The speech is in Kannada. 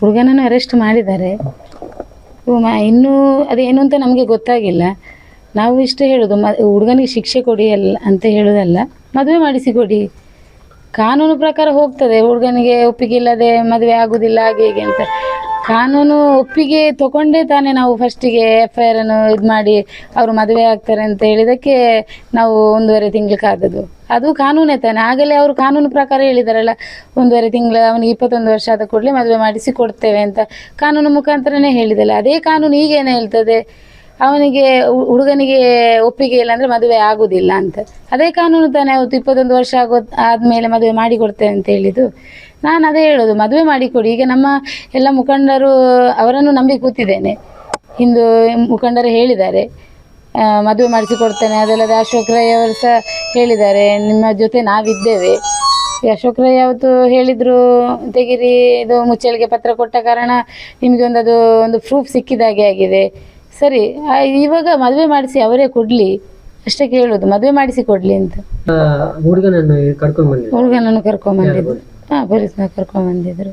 ಹುಡುಗನನ್ನು ಅರೆಸ್ಟ್ ಮಾಡಿದ್ದಾರೆ. ಇನ್ನೂ ಅದೇನು ಅಂತ ನಮಗೆ ಗೊತ್ತಾಗಿಲ್ಲ. ನಾವು ಇಷ್ಟೇ ಹೇಳೋದು, ಮ, ಹುಡುಗನಿಗೆ ಶಿಕ್ಷೆ ಕೊಡಿ ಅಲ್ಲ ಅಂತ ಹೇಳೋದಲ್ಲ. ಮದುವೆ ಮಾಡಿಸಿ ಕೊಡಿ. ಕಾನೂನು ಪ್ರಕಾರ ಹೋಗ್ತದೆ, ಹುಡುಗನಿಗೆ ಒಪ್ಪಿಗೆ ಇಲ್ಲದೆ ಮದುವೆ ಆಗೋದಿಲ್ಲ, ಹಾಗೆ ಹೀಗೆ ಅಂತ. ಕಾನೂನು ಒಪ್ಪಿಗೆ ತಗೊಂಡೇ ತಾನೇ ನಾವು ಫಸ್ಟಿಗೆ ಎಫ್ ಐ ಆರ್ ಅನ್ನು ಇದು ಮಾಡಿ ಅವರು ಮದುವೆ ಆಗ್ತಾರೆ ಅಂತ ಹೇಳಿದಕ್ಕೆ ನಾವು ಒಂದೂವರೆ ತಿಂಗಳು ಕಾದದು ಅದು ಕಾನೂನೇ ತಾನೆ. ಆಗಲೇ ಅವರು ಕಾನೂನು ಪ್ರಕಾರ ಹೇಳಿದಾರಲ್ಲ, ಒಂದೂವರೆ ತಿಂಗಳು, ಅವನಿಗೆ ಇಪ್ಪತ್ತೊಂದು ವರ್ಷ ಆದ ಕೂಡಲೇ ಮದುವೆ ಮಾಡಿಸಿ ಕೊಡ್ತೇವೆ ಅಂತ ಕಾನೂನು ಮುಖಾಂತರನೇ ಹೇಳಿದಲ್ಲ. ಅದೇ ಕಾನೂನು ಈಗೇನು ಹೇಳ್ತದೆ. ಅವನಿಗೆ ಹುಡುಗನಿಗೆ ಒಪ್ಪಿಗೆ ಇಲ್ಲ ಅಂದ್ರೆ ಮದುವೆ ಆಗುದಿಲ್ಲ ಅಂತ. ಅದೇ ಕಾನೂನು ತಾನೇ ಅವತ್ತು ಇಪ್ಪತ್ತೊಂದು ವರ್ಷ ಆಗೋ, ಆದ್ಮೇಲೆ ಮದುವೆ ಮಾಡಿ ಕೊಡ್ತೇವೆ ಅಂತ ಹೇಳಿದ್ದು. ನಾನು ಅದೇ ಹೇಳೋದು, ಮದುವೆ ಮಾಡಿಕೊಡಿ. ಈಗ ನಮ್ಮ ಎಲ್ಲ ಮುಖಂಡರು ಅವರನ್ನು ನಂಬಿ ಕೂತಿದ್ದೇನೆ. ಹಿಂದೂ ಮುಖಂಡರು ಹೇಳಿದ್ದಾರೆ. ಮದುವೆ ಮಾಡಿಸಿ ಕೊಡ್ತೇನೆ ಅದಲ್ಲದೆ ಅಶೋಕ್ ರೈ ಅವರು ಸಹ ಹೇಳಿದ್ದಾರೆ. ನಿಮ್ಮ ಜೊತೆ ನಾವಿದ್ದೇವೆ. ಅಶೋಕ್ ರೈ ಅವತ್ತು ಹೇಳಿದ್ರು, ತೆಗಿರಿ, ಇದು ಮುಚ್ಚಳಿಗೆ ಪತ್ರ ಕೊಟ್ಟ ಕಾರಣ ನಿಮಗೆ ಒಂದು ಅದು ಒಂದು ಪ್ರೂಫ್ ಸಿಕ್ಕಿದಾಗೆ ಆಗಿದೆ. ಸರಿ ಇವಾಗ ಮದುವೆ ಮಾಡಿಸಿ ಅವರೇ ಕೊಡ್ಲಿ. ಅಷ್ಟೇ ಕೇಳೋದು ಮದುವೆ ಮಾಡಿಸಿ ಕೊಡ್ಲಿ ಅಂತ. ಹುಡುಗನನ್ನು ಕರ್ಕೊಂಡ್ ಬಂದಿದ್ರು? ಹುಡುಗನನ್ನು ಕರ್ಕೊಂಡ್ ಬಂದಿದ್ರು. ಹಾ ಪೊಲೀಸ್ನ ಕರ್ಕೊಂಡ್ ಬಂದಿದ್ರು.